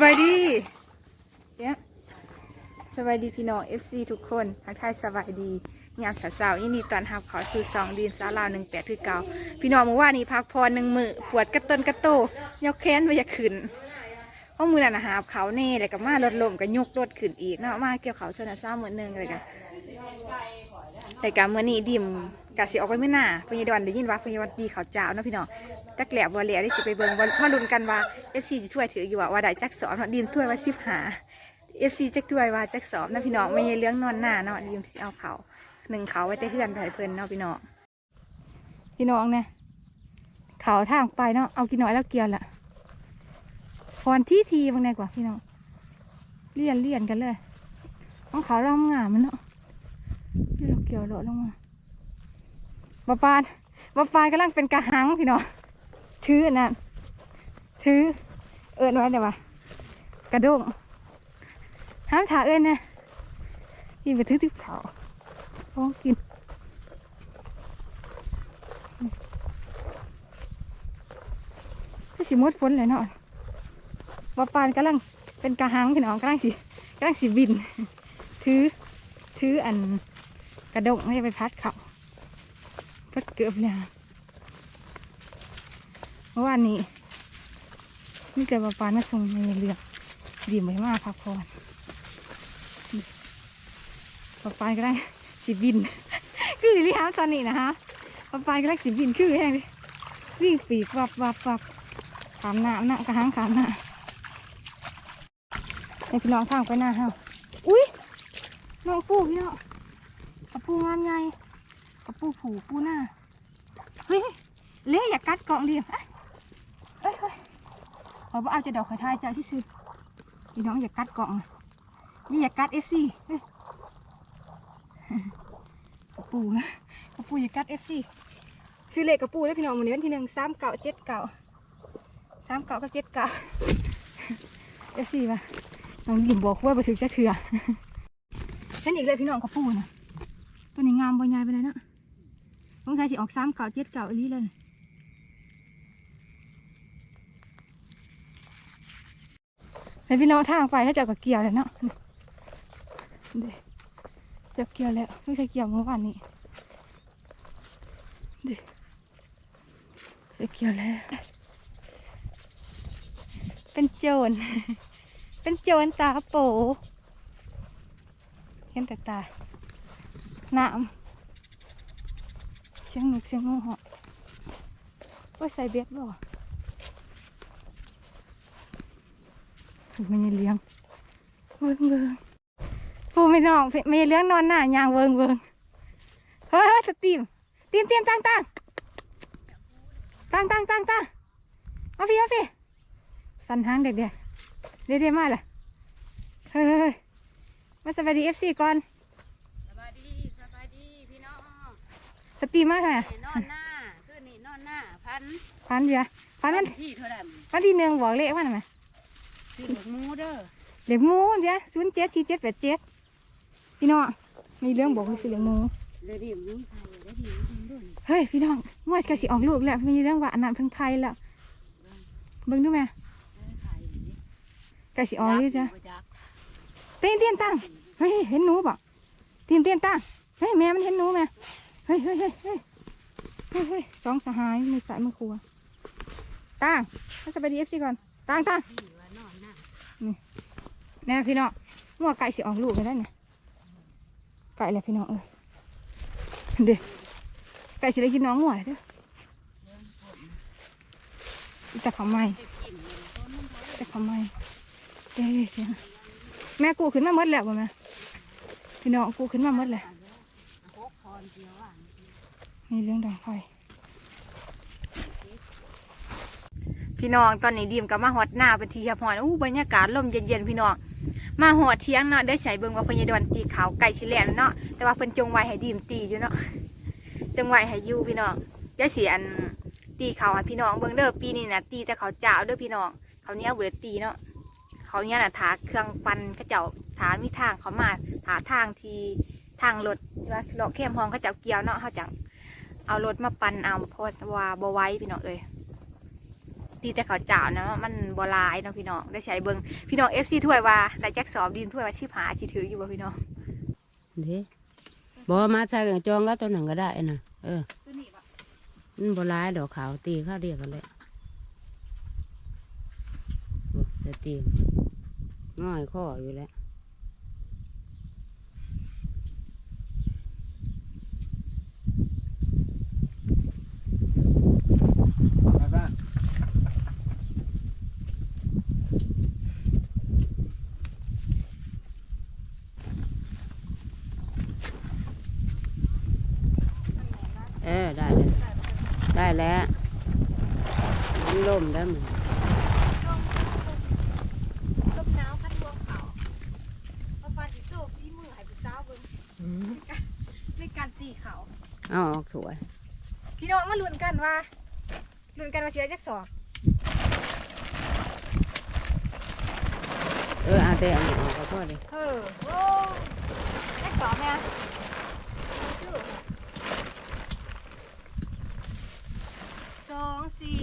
สวัสดีเยสวัสดีพี่น้อง FC ทุกคนทักทายสวัสดียามสาวๆยินดีตอนรับขอสู่สองดีมสาวลาวหนึ่งแปดคือเก่าพี่น้องเมื่อวานนี้พักพรหนึ่งมือปวดกระต้นกระโตยกแขนไปอยากขึ้นเพราะมือนั่นะหาบเขาแน่เลยกับมารถลมกับยกรถขึ้นอีกเนาะมาเกี่ยวเขาชนะซ้ำมือหนึ่งเลยกันแต่การมื่อนี้ดิมกะสิออกไปเมื่อหน้าพญดอนได้ยินว่าพญาวันดีเขาเจ้าเนาะพี่น้อง จักแหลบบัวเหลี่ยได้สิไปเบิ่งว่ามาลุ้นกันว่า FC จะถ้วยถืออยู่ว่าว่าได้จักสอนเนาะดิมถ้วยว่าสิบหา FC จักถ้วยว่าจักสอบนะพี่น้องไม่ใช่เรื่องนอนหน้าเนาะดิมสิเอาเขาหนึ่งเขาไว้แต่เพื่อนไปเพิ่นเนาะพี่น้องพี่น้องเนี่ยเขาทางไปเนาะเอากินน้อยแล้วเกียวละพรที่ทีบางไงกว่าพี่น้องเลี่ยนเลี่ยนกันเลยของเขาเรางามมันเนาะที่เราเกี่ยวเลาะลงมาบาปานบาปานกำลังเป็นกระหังพี่น้อง ถือนั่นถือ เอิญไว้เดี๋ยววะกระด้งห้ามถ่าเอิญนะนี่ไปถือทิพเขาลองกินก็สิมดฝนเลยเนาะว่าปานกำลังเป็นกระหังพี่น้องกำลังสิกำลังสิบิน ถือ ถืออันกระดงให้ไปพัดเขาพัดเกือบแล้ว เมื่อวานนี้นี่เกิดปลาปลาน่าส่งในเรือดีไหมมากพักผ่อนปลาปลาก็ได้สิบิน คือลิฮาตอนนี้นะฮะปลาปลาก็ได้สิบินคือแห้งดิวิ่งปีกวับวับวับขามหน้าหน้ากระหังขามหน้าในพี่น้องทางไปหน้าเฮาอุ้ยน้องปูพี่น้องกระปูงามใหญ่กระปูผูปูหน้าเฮ้ยเละอย่ากัดกาะดิเอ้ยเอ้ยเฮ้ยข อบอกเอาจะดอกไข่ทายใจที่สุดพี่น้องอย่ากัดกล่องนี่อย่ากัดเอฟซีกระปูนะกระปูอย่ากัดเอฟซีซื้อเลขกระปูได้พี่น้องวันนี้วันที่หนึ่งสามเก่าเจ็ดเก่าสามเก่าก็เจ็ดเก่าเอฟซีป่ะน้องหยิบบอกว่าไปถึงจะเถื่อฉันอีกเลยพี่น้องกระปูนะตัวนี้งามบอใหญ่ไปเลยนะต้องใช้สิออกสามเก่าเจ็ดเก่าอีหลีเลย ไปพี่น้องทางไปถ้าเจอกับเกียร์แล้วเนาะเดี๋ยวเกียร์แล้วไม่ใช่เกียร์เมื่อวานนี้เดี๋ยวเกียร์แล้ว เป็นโจร เป็นโจรตาโปเห็นแต่ตาน้ำเสียงหนุกเสียงงูเหาะว่าใส่เบ็ดบ่ ไม่เลี้ยงเวิงเวิงปูไม่น้องไม่เลี้ยงนอนหน้ายางเวิงเวิงเฮ้ยเฮ้ยสตีมตีมตีมตั้งตั้งตั้งตั้งตั้งตั้งมาพี่มาพี่สันหางเด็กเด็กเด็กเด็กมาลยเฮ้ยเฮ้ยมาสวัสดีเอฟซีก่อนสบายดีสบายดีพี่น้องสตีมมากค่ะนอนหน้าคือนี่นอนหน้าพันฟันเบียร์ฟันมันที่เท่าไหร่ฟันที่หนึ่งบอกเลขว่าห น่อยไหมที่หมูเด้อเหล็กหมูเดี๋ยวศูนย์เจ็ดสี่เจ็ดแปดเจ็ดพี่น้องมีเรื่องบอกว่าสิเหล็กหมูเดี๋ยวดิมีไทยเดี๋ยวดิมีด้วยเฮ้ยพี่น้องงวดกระสิออกลูกแล้วมีเรื่องว่าอันนั้นเพิ่งไทยแล้วเบิ่งดูแม่ไทยกระสิออกเลยจ้ะเตียนเตียนตั้งเฮ้ยเห็นหนูบ่เตียนเตียนตั้งเฮ้ยแม่มันเห็นหนูแม่เฮ้ยเฮ้ยเฮ้ยเฮ้ยเฮ้ยเฮ้ยสองสหายมือสายมือครัวตั้งถ้าจะไปดีเอฟซีก่อนตั้งตั้ง ที่ว่านอนหน้า แน่พี่น้องงัวไก่สิออกลูกกันได้เนี่ยไก่แหละพี่น้องเอ้ยเด็กไก่สิได้กินน้องงัวเด้อจะทำไมกินต้นมันจะทำไมเจ๊เสียแม่กูขึ้นมาหมดแล้วบ่แม่พี่น้องกูขึ้นมาหมดแล้วหกพรเดียวอะมีเรื่องดังไฟพี่น้องตอนนี้ดีมกับมาหอดหน้าเป็นทีครับหอนอู้บรรยากาศลมเย็นๆพี่น้อง มาหอดเที่ยงเนาะได้ใส่เบิ่งว่าพญดอนตีขาวไก่ชิแลนเนาะแต่ว่าเพิ่นจงไว้ให้ดีมตีอยู่เนาะจงไว้ให้อยู่พี่น้องอย่าเสียอันตีเขาให้พี่น้องเบิ่งเด้อปีนี้นะตีแต่เขาเจ้าเด้อพี่น้องเขาเนี้ยบุได้ตีเนาะเขาเนี้ยน่ะถาเครื่องปันเขาเจ้าถามีทางเขามาถาทางทีทางรถว่าเลาะเข้มห้องเขาเจ้าเกี่ยวเนาะเขาจังเอารถมาปันเอาเพราะว่าบ่ไว้พี่น้องเอ้ย ตีแต่เขาวเจ้านะมันบลายเนาะพี่น้องได้ใช้เบิงพี่น้องเอฟซีถ้วยว่าได้แจ็คสอบดีมถ้วยว่าชิบหาชิถืออยู่บ่พี่น้องเด้บอมาใช้กับจองก็ตัวหนึ่งก็ได้นะเออบ่มันบลายดอกขาวตีข้าวเรียกกันเลยจะตีง่อยข้ออยู่แล้ว ไปบ้าน เออได้แล้วได้แล้วมันล่มแล้วมัน ลมหนาวพัดรวงเขาเอาปลาสิโซ่ที่มือให้ผู้สาวเบิ่งในการตีเขา เอาออกสวย พี่น้องมาลุ้นกันว่า ลุ้นกันว่าสิได้แจ็คสอบเออเอาแต่เอาออกก็พอดีเออโอ้แจ็คสอบแม่สองสี่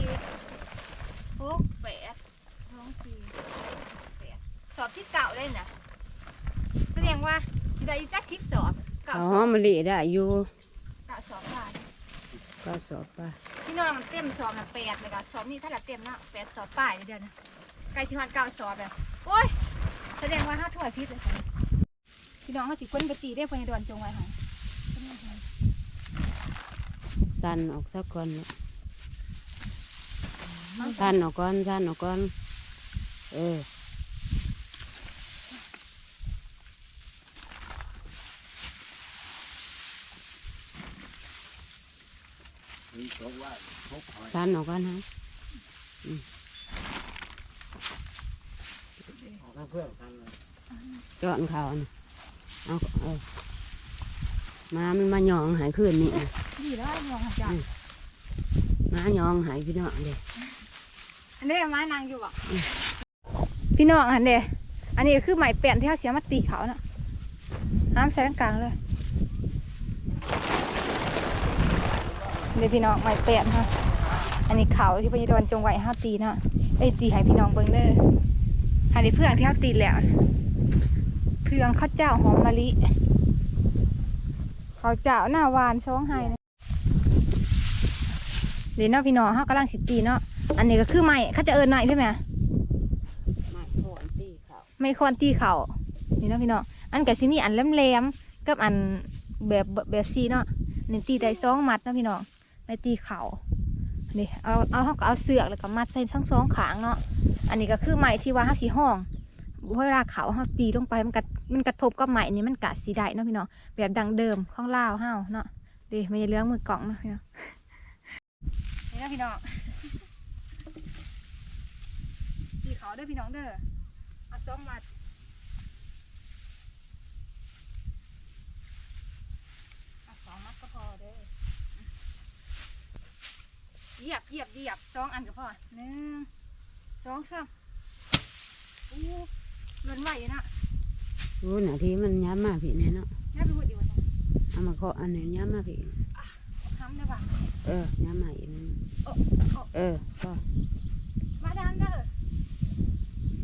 หกแปดสองสี่แปดสอบที่เก่าเลยนะแสดงว่าสิได้อีกจักสิบสอบเก่าเอาสหออบมมะลิได้อยู่เก่าสอบได้ ก็สอบไปพี่น้องมันเต็มสอบนะแปดเลยค่ะสอบนี่ถ้าละเต็มเนาะแปดสอบป้ายเดือนนะใกล้ชิวันเก้าสอบเลยโอ้ยแสดงว่าห้าถ้วยพิษเลยค่ะพี่น้องเขาสิคนไปตีได้พยาดอนจงไว้ค่ะสั้นออกสักคนลูกสั้นออกก่อนสั้นออกก่อนเออ มีโชคว่าพกหอย สั้นออกก่อนฮะออกมาเพื่อนกันเลยจอนเขาน่ะเอาเออมามันมาหยองหายขึ้นนี่น่ะดีแล้วมองหาจังมาหยองหายพี่น้องเด็อันนี้ไม้นางอยู่บ่พี่น้องอันเดอันนี้คือไม้แป้นที่เขาเสียมาตีเขาน่ะห้ามใส่กลางเลย เดี๋ยวพี่น้องไม้แป้นค่ะอันนี้เขาที่พยาดอนจงไว้ห้าตีเนาะไอ้ยตีให้พี่น้องเบิ่งเด้ออันนี้เพื่องที่เขาตีแล้วเพื่องข้าวเจ้าหอมมะลิข้าวเจ้าหน้าหวานสองไห้นะเดี๋ยวเนาะพี่น้องเขากำลังสิตีเนาะอันนี้ก็คือไม้เขาจะเอินหน่อยใช่ไหมมาโอนสี่เขาไม่คอนตีเขานี่เนาะพี่น้องอันกับซิมีอันแหลมๆกับอันแบบแบบซีเนาะนี่ตีได้สองมัดเนาะพี่น้อง ไม่ตีเขานี่เอาเอาเขาก็เอาเสือกแล้วก็มัดใส่ทั้งสองขางเนาะอันนี้ก็คือไม้ที่ว่าเขาสีห้องเวลาเขาเขาตีลงไปมันกระมันกระทบกับไม้นี่มันกะสีได้เนาะพี่น้องแบบดังเดิมข้องลาวเฮาเนาะดีไม่ได้เลื้องมือกล่องเนาะพี่น้องนี่เนาะพี่น้องตีเขาเด้อพี่น้องเด้อเอาสองมัดเอาสองมัดก็พอเด้อ เหยียบเหยียบเหยียบสองอันก็พอหนึ่งสองสามอู้ล้นไหวอยู่นะรู้หน้าที่มันย้ำมาพี่เนี่ยเนาะน่าไปพูดดีกว่าเอามาเคาะอันนี้ย้ำมาพี่ทำได้ปะเออย้ำมาอีกนั่นเออก็มาดังเด้อ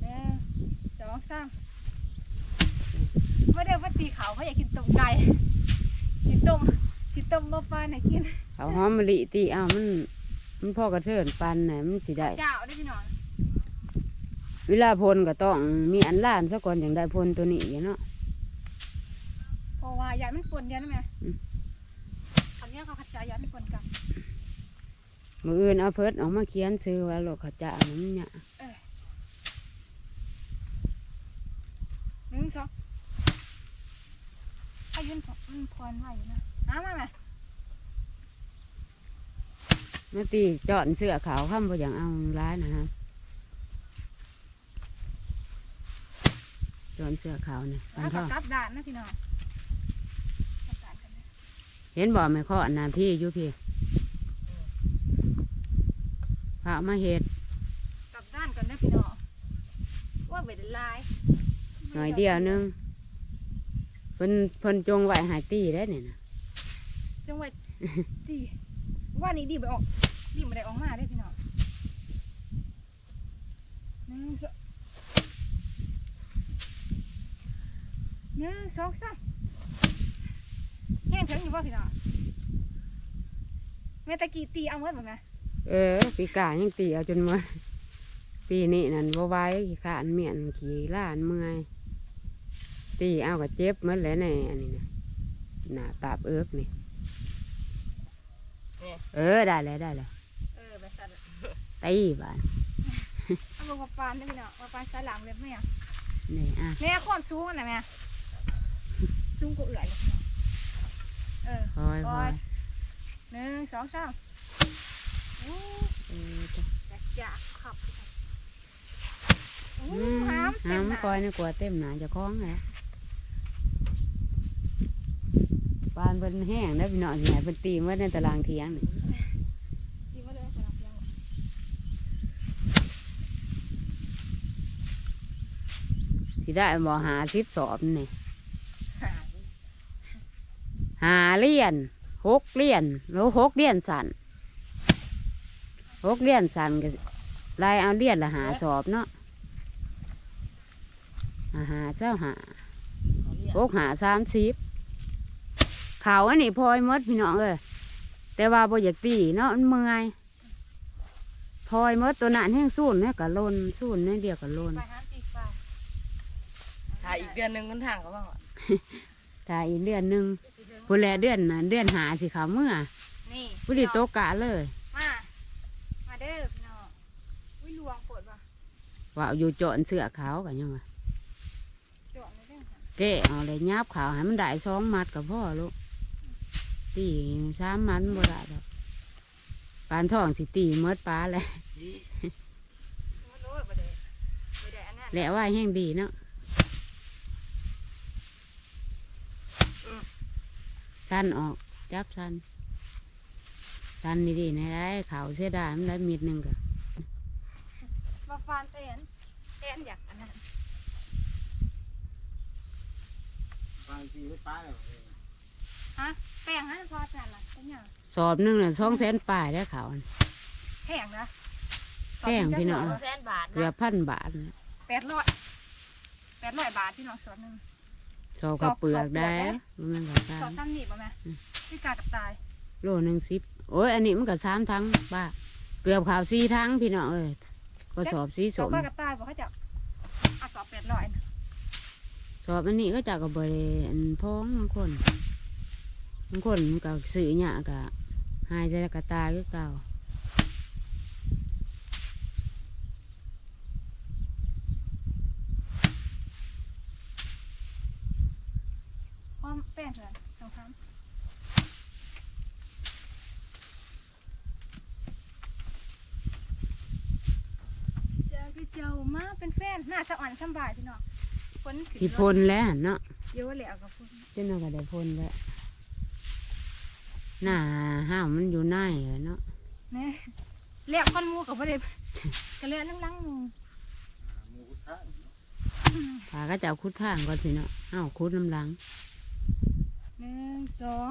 หนึ่งสองสามมาเดี๋ยวมาตีเขาเขาอยากกินต้มไก่กินต้มกินต้มบ่ปลาไหนกินเขาหอมมะลิตีเอามัน มันพ่อกระเทินปันไหนะมันสิได้ เจ้าได้อพี่น้องเวลาพลก็ต้องมีอันล้านซะก่อนอย่างได้พลตัวนี้อย่างเนาะ เพราะว่าอยากมันปนเดียวนะแม่อืม อันเนี้ยเขาขัดใจอยากมันปนกัน มืออื่นเอาเพิดออกมาเขียนซื้อไว้โลกเขาจะเอาน้ำเนี่ยหนึ่งสองอายุนพมันพรไหวอยู่นะน้ำมาไหม มาตีจอดเสื้อขาวข้ามไปอย่างเอาร้ายนะฮะจอดเสื้อขาวเนี่ยปัแล้นวก็พ่อกลับด่านนะพี่น้องกลับด่านกันนะเห็นบ่ไม่ข้ออันนาพี่อยู่พี่พามาเห็ดกลับด้านกันนะพี่น้องว่าเวทลายหน่อยเดียวนึงเพิ่นเพิ่นจงไว้หายตีได้เนี่ยนะจังหวัดดี ว่านี่ดีไปออกดีมาได้ออกมาได้พี่น้องหนึ่งสองหนึ่งสองสามแห้งถึงอยู่บ่พี่น้องแม่ตะกี้ตีเอาเมื่อบ่นะเออ ปีกายังตีเอาจนมาปีนี้นั่นบ่ไหว้ขี้ขานเมียนขี่ล้านเมื่อยตีเอากับเจ็บหมันแหล้วในอันนี้นะหน้าตาบเอิกนี่ เออได้แล้วได้แล้วเออแบบนั้นตีบ้านเอาลงมาปานได้พี่น้องมาปานสายหลังเลยแม่นี่อะแม่ความสูงน่ะแม่สูงกว่าเอื่อยเลยพี่น้องเออคอยคอยหนึ่งสองสามโอ้เออจ้ะอยากอยากขับโอ้อืมห้ามเต็ห้ามหน้คอยนี่กลัวเต็มหนาจะคล้องแหละปานเป็นแห้งแล้วพี่น้องที่ไหนเป็นตีไว้ในตารางเทียงนี่ ดีมาเลยสำหรับเรา สิได้บ่หาสิบสอบนี่หายหาเหรียญหกเหรียญหรือหกเหรียญสันหกเหรียญสันก็ลายเอาเหรียญละหาสอบเนาะอาหาเจ้าหาหกหาสามสิบเขาอันนี้พลอยหมดพี่น้องเอ้ยแต่ว่าบ่อยากตีเนาะมันเมื่อยพลอยหมดตัวนั้นแห้งสูนเนี่ยกะลนสูนเนี่ยเดียวกะลนไปห้ามตีไฟ ถ่ายอีกเดือนหนึ่งมันห่างกันบ้างอะถ้าอีกเดือนหนึ่งพูนแลเดือนน่ะเดือนหาสิเขาเมื่อนี่ผู้ดีโตะกะเลยมา มาเด้อพี่น้องอุ้ยลวงปวดว่ะว่าเอาอยู่โจอนเสื้อขาวกันยังไงจวดเลยเด้อค่ะแกะเอาเลยยับขาวให้มันได้สองมัดกับพ่อลูกตีสามมัดบ่ได้ดอกปานทองสิตีเมดปลาเลยมันรู้บ่ได้บ่ได้อันนั้นแล้วว่าแห้งดีเนาะ สั้นออก จับสั้นสั้นดีๆในะได้ขาวเสียดายมันได้มีดหนึ่งกะมาฟานเต้นเต้นอยากอันนั้นบางทีไม่ป้าเลยฮะแป้งให้พอแต่ละเป็นหยังสอบหนึ่งน่ะสองแสนปลายได้ขาวน่ะแพงนะแพงพี่น้องสองแสนบาทเกือนะบพันบาทน่ะแปดร้อยแปดร้อยบาทพี่น้องสอนหนึ่ง สอบกับเปลือกได้สอบกับเปลือกมันกับตาสอนซ้ำหนีบบ่แม่อืม พี่กากับตายโลหนึ่งสิบโอ้ยอันนี้มันก็สามทั้งบ้าเกือบข่าวสี่ทั้งพี่น้องเอ้ยก็สอบสีสสอบมกากับตายบอกเขาจะเอาสอบแปดร้อยนะสอบอันนี้ก็จะกับบริอันพ้องบางคนบางคนมันก็สื่อเนี่ยก็หายใจแล้วก็ตายก็เก่า พร้อมแป้งเถอะสองครั้งเจอพี่เจ้ามาเป็นแฟนหน้าสะอ่อนสำบายพี่น้องฝน สิพลแล้วหั่นเนาะเดี๋ยวเหลวกับฝนเจ้าน้องก็ได้พลแล้วหน้าห้ามมันอยู่ในอะเนาะเนี่ยเหลวก้อนหมูกับประเดี๋ยวกระเลือนั่งลังหมูหมูข้างพาก็จะเอาคุดข้างก่อนสิเนาะเอ้าคุดน้ำหลังหนึ่งสอง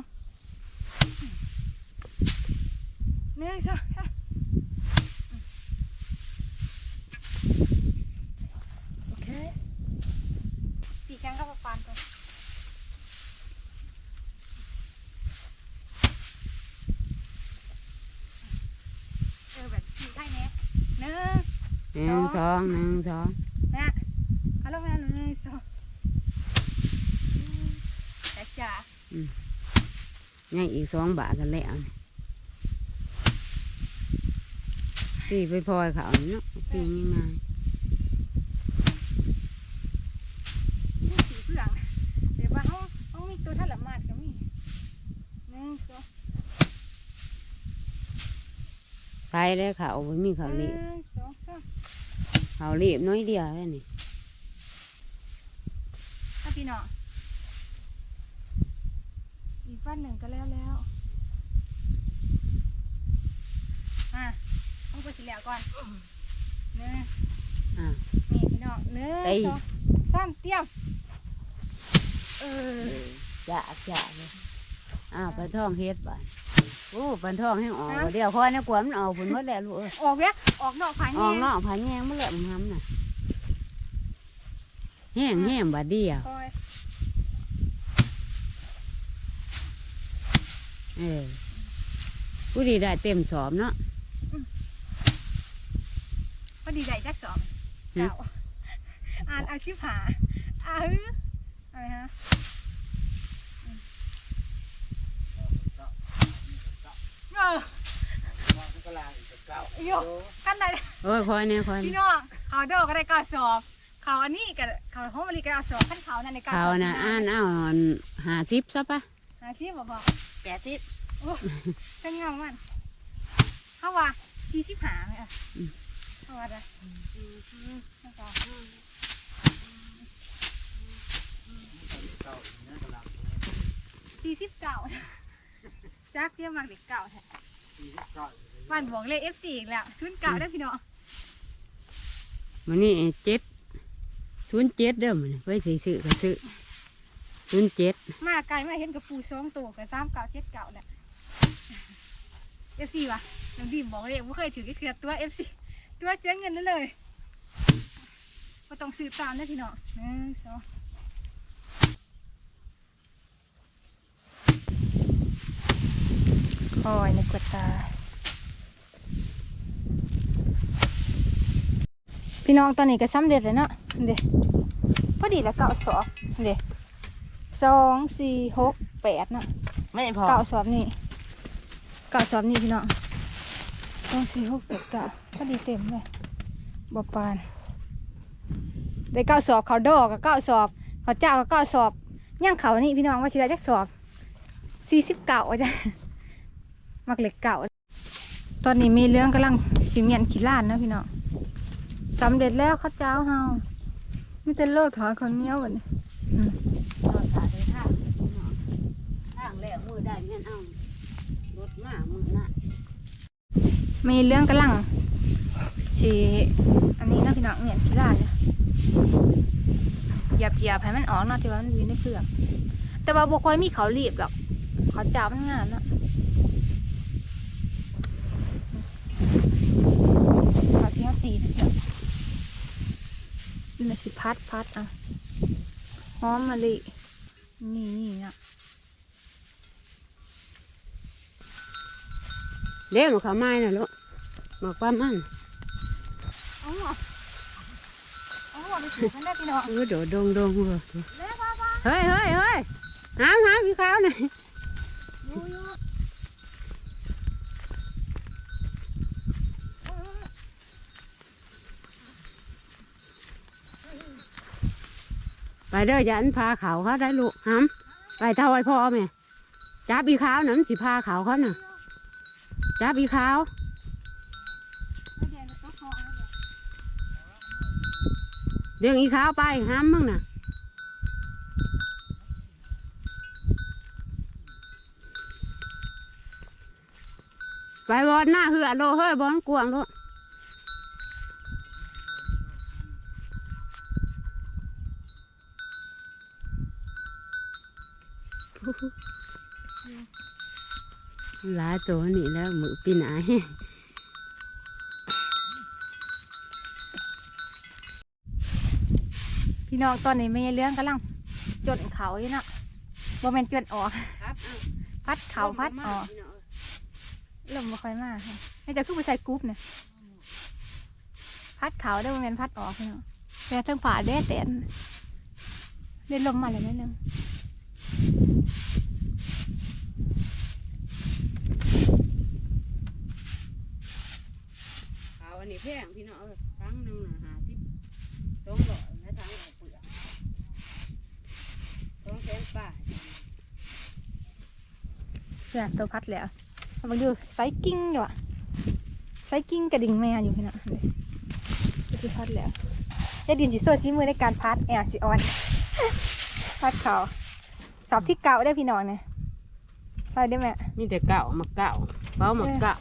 หนึ่งสองสามโอเค ตีแข้งเข้ามาปานก่อนเออแบบตีได้เนี้ยหนึ่งหนึ่งสองหนึ่งสองนะเอาลงมาหนึ่งสองแต่จ๋ายังอีกสองบาทกันแล้วนี่ตีไปพลอยเขาเนาะตีง่ายนี่สีเพื่องเดี๋ยวว่าเขาเขามีตัวท่าละมาดก็มีหนึ่งสอง ๆไปได้เขาไม่มีเขาหวรีนึ่บงสองสามเขารีบน้อยเดียวแค่นี้ถ้าพี่น้องอีกวันหนึ่งก็แล้วแล้วอะต้องไปสีเหลวก่อนหนึ่งอ่านี่พี่น้องหนึ่งไปสองสามเตรียมเออจะจะเลยอ้าวปลาทองเฮ็ดบ่โอ้ปลาทองให้ออกบ่เดี๋ยวคอยนะกวนมันออกผลหมดแล้วลูกเอ้ยออกเวียออกนอกผาอแง่อกนอกผาแยงมันแหลมงำน่ะแห้งแห้งบาดเดียวคอยเออผู้ดีได้เต็มสอบเนาะ พอดีได้จักสองหึเก่าอ่านอาชีพหาอ่าฮะอะไรฮะ เออมันก็ลางอีกเก้าโยกันไหนโอ้ยคอยเนี่ยคอยพี่น้องเขาดอกก็ได้เก้าสอบ เขาอันนี้กับเขาห้องมะลิก็เอาสอบขั้นเขานั่นในเก้าเขาน่ะอ่านเอาหาซิปซะปะอาชีพบอกบอกแปดสิบโอ้เป็นเงามันเขาว่าสี่สิบหาไหมอะเขาว่าได้เขาว่าเก้าเนี่ยก็ลางสี่สิบเก้า จักเยี่ยมมากเด็กเก่าแท้สี่สิบเก้าวันบวกเลข F4 อีกแล้วชุนเก่าได้อพี่น้องมันนี่เจ็ดศูนย์เจ็ดเด้อมันไว้ซื้อซื้อก็ซื้อศูนย์เจ็ดมาไกลมาเห็นกับปูสองตัวกับสามเก่าเจ็ดเก่าเนี่ย F4 วะน้องดีมบอกเลยว่าเคยถือกี่เทือตัว F4 ตัวเจ๊งเงินนั่นเลยก็ต้องซื้อตามนะพี่น้องหนึ่งสอง คอยในกวดตา พี่น้องตอนนี้ก็สำเร็จแล้วเนาะเดี๋ยวพอดีแล้วเก่าสอบเดี๋ยวสองสี่หกแปดเนาะไม่พอเก่าสอบนี่เก่าสอบนี่พี่น้องสองสี่หกแปดเก้าพอดีเต็มเลยบปานได้เก้าสอบเขาดอกกับเก้าสอบเขาเจ้ากับเก้าสอบย่างเขานี่พี่น้องว่าชิได้จักสอบสี่สิบเก้าจ้ะ มักเหล็กเก่า ตอนนี้มีเรื่องกำลังชิเมียนขี้ล้านนะพี่น้องสำเร็จแล้วข้าวเจ้าเฮาไมีแต่โลดถอยคนเนี้ยววันนี้ก็สาธุทางทางแล้วมือได้แม่นเอารถมามือหน้ามีเรื่องกำลังสีอันนี้นะพี่น้องเนี่ยขี้ล้านเนี่ยหยับหยับให้มันออกเนาะที่ว่ามันอยู่ในเปลือกแต่ว่าบ่ค่อยมีเขารีบหรอกเขาจับมันงานเนาะเขาที่เขา ตีนะเดี๋ยวนี่นะสิพัดพัดอะหอมมะลินี่นี่นะเลี้ยงเขาไม้น่ะลูกบอกว่ามันเอาหัวเอาหัวไปถือกันได้พี่น้องเออโดดดงดงเลยเร็วป้าป้าเฮ้ยเฮ้ยเฮ้ยหามหามพี่ขาวหน่อยอยู่อยู่ ไป เด้ออย่าอันพาเขาเขาได้ลูกหามไปเท่าไอ้พ่อแม่จับอีขาวน่ะมันสิพาเขาเขาน่ะจับอีขาวเดี๋ยวเราต้องขอเอาเดี๋ยวเลี้ยงอีขาวไปหามมึงน่ะไปบอลหน้าเหือโลเฮ้ยบอลกวางโล หลายตัวนี่แล้วมือปีไหนพี่น้องตอนนี้ไม่ใช่เรื่องกำลังจดเขาอยู่เนาะบ่แมนจดออกพัดเขาพัดออกลมบ่ค่อยมากค่ะนี่จะขึ้นไปใส่กรุ๊ปเนี่ยพัดเขาได้บ่แมนพัดออกพี่น้องแต่ทั้งผ่าแดดแดดเล่นลมมาเลยนิดนึง เขาอันนี้แพงพี่น้องเออทั้งหนึ่งน่ะห้าสิบสองร้อยและทั้งเอาเปลือกสองแสนป้าทเพื่อตัวพัดแล้วเอามาดูไซกิ้งดีกว่าไซกิ้งกระดิ่งแม่อยู่พี่น้องนี่คือพัดแล้วยายดินสิโซ่ชี้มือในการพัดแอร์สิออนพัดเขาสอบที่เก่าได้พี่น้องเนี่ยใส่ได้ไหมมีแต่เก่ามาเก่าเป้ามาเก่า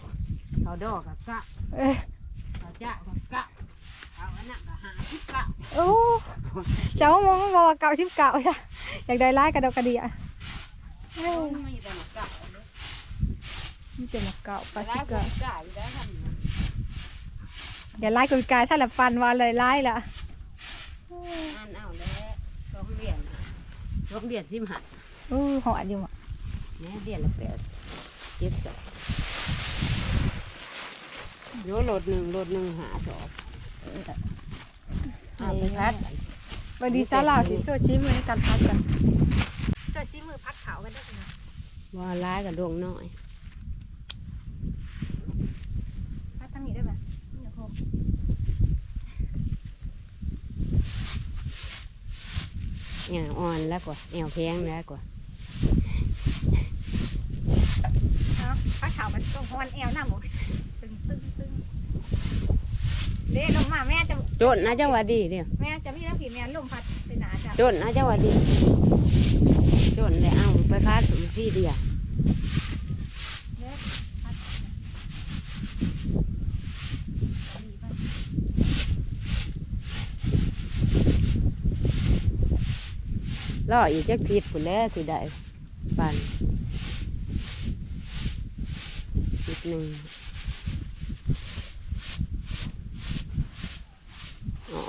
เขาดอกกับเก่า เอ้ยเขาจ้ากับเก่าเขาอันนั้นก็หาสิบเก่าโอ้เจ้ามองบอกว่าเก่าชิบเก่าจ้ะอยากได้ไล่กระดกกระเดียเอ้ยไม่ได้มาเก่าเลยนี่เป็นมะเก่าปลาร้าซิยกะเก่าอยู่ได้ทำนะอย่าไล่กุยกายถ้าละฟันว่าเลยไล่ละอ่านเอาแล้วสองเดือนสองเดือนสิบห้าอู้หอดอยู่อะเนี่ยเดือนละแปดเจ็ดสอง โยโหลดหนึ่งโหลดหนึ่งหาสองเอาไปพัดวันดีจ้าลาวสิโซชี้มือในการพักกันโซชี้มือพักเขากันได้ไหมว่าร้ายกับดวงน้อยพักทางนี้ได้ไหมนี่โหแอวอ่อนแล้วกว่าแอวแพงแล้วกว่าเอาพักเขามันตรงหัวแอวหน้าหมูตึงตึงตึง เด้ลงมาแม่จะโจนนะเจ้าว่าดีเดียวแม่จะมีน้ำผีแม่ลมพัดไปหนาจ้ะโจนนะเจ้าว่าดีโจนเลยเอาไปพัดที่เดียวเด้พัดดีป่ะล่ออีกจักทิศผุนแล้วสิได้ปันทิศหนึ่ง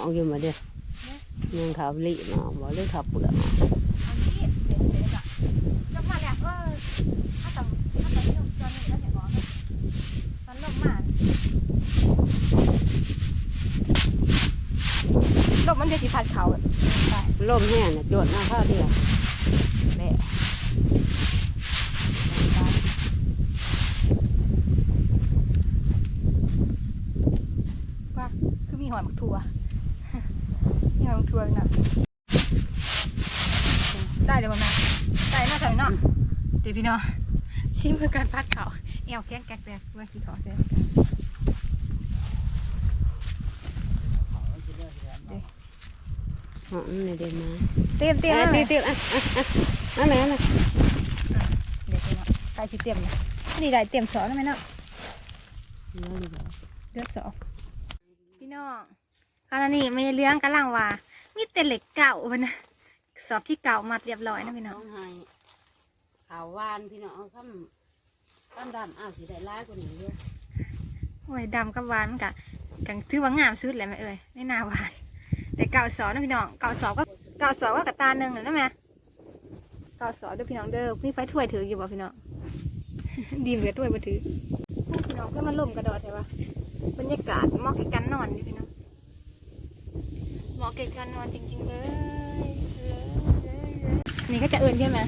อ๋อเอาอยู่มาเด้อยังขาลีเนาะบอกเรื่องขาเปลือกเนาอานี้เดี๋ยวเดี๋ยวจ้ะลงมาแล้วก็ถ้าต้องถ้าต้องยกจอนี่แล้วเห็นอกมันลมาลมมันจะสิพัดเขาไปลมแห้งน่ะโจนมาเข้าเดียวแหละว่าคือมีหอยหมักถั่ว มีหอยหมักถั่วอีกนะได้เลยบ่แม่ได้น่าจะเนาะเดี๋ยว พี่น้องชิมคือการพัดเขาเอวแข็งแกกแดกเมื่อกี้ขอเสียหอมนี่เด่นมาเตรียมเตรียมเอ้ยไหมเตรียมอะอะอะอะแม่น่ะเดี๋ยวพี่น้องใครชิเตรียมเนี่ยนี่ได้เตรียมสอนแล้วไหมเนาะเดี๋ยวดีกว่าเลือดสองพี่น้องตอนนี้ไม่เลี้ยงกำลังว่ามีแต่เหล็กเก่าวันนะสอบที่เก่ามัดเรียบร้อยนะพี่น้น้อองงให้ ขาวหวานพี่น้องเอาคำคำดำอ้าวสิได้ร้ายกว่านี้เยอะโอ้ยดำกับหวานมันกะกังถือว่างามสุดเลยไหมเอ่ยในหนาหวาน แต่เก่าสอนนะพี่น้องเก่าสอบก็เก่าสอบก็กระตาหนึ่งเลยนะแม่เก่าสอบเด้อพี่น้องเด้อมีไฟถ้วยถืออยู่บ่พี่น้องดีเหลือถ้วยมาถือพี่น้องก็มาล่มกระโดดใช่ปะบรรยากาศเหมาะกับการนอนนี่พี่น้องเหมาะกับการนอนจริงๆเลยเลยนี่ก็จะเอินใช่ไหม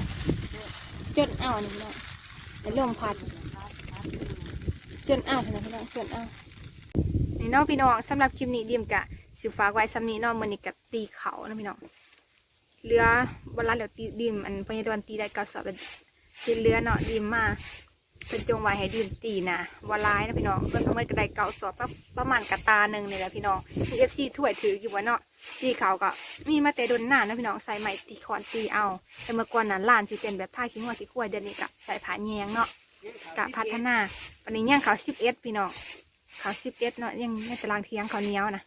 จนเอานี่พี่น้องไอ้ลมพัด จนอ้าวนะพี่น้องจนอ้าวนี่เน้องพี่น้องสำหรับคลิปนี้ดีมกะสิฟ้าไว้สำนี้เน้องมันนี่กะตีเขานะพี่น้องเรือบนร้านเหลียวตีดิมอันพญาดวนตีได้เก้าสอบแล้วตีเรือเนาะดิมมา เป็นจงไว้ให้ดิมตีนะวาลายนะพี่น้องเพิ่นทั้งหมดก็ไดเก้าสอบประประมาณกระตาหนึ่งนี่แหละพี่น้องมีเอฟซีถ้วยถืออยู่วะเนาะตีเขาก็มีมาแต่ดนหน้านะพี่น้องใส่ไม้ตีคอนตีเอา แต่เมื่อก่อนนั้นร้านที่เป็นแบบท่าขี้งัวขี้ควายเดี๋ยวนี้กะใส่ผาแยงเนาะกะพัฒนาวันนี้ย่างเขาสิบเอ็ดพี่น้องเขาสิบเอ็ดเนาะยังยังตารางเทียงเขาเนี้ยวนะ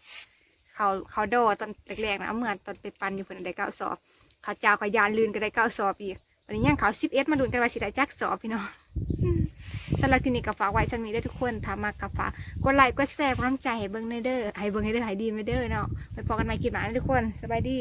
เขาเขาโดตอนแรกๆนะเอาเมื่อตอนไปปันอยู่เพิ่นได้เก้าสอบเขาเจ้าขยานลื่นก็ได้เก้าสอบอีกวันนี้ย่างเขาสิบเอ็ดมาลุนกันว่าสิได้จักสอบพี่น้อง สำหรับคลิปนี้ก็ฝากไว้สำหรับนี้ได้ทุกคนถ้ามากกับฝากกดไลค์กดแชร์กำลังใจให้เบิ้งในเด้อให้เบิ้งให้เด้อให้ดีในเด้อเนาะไปพอกันใหม่คลิปหน้านะทุกคนสบายดี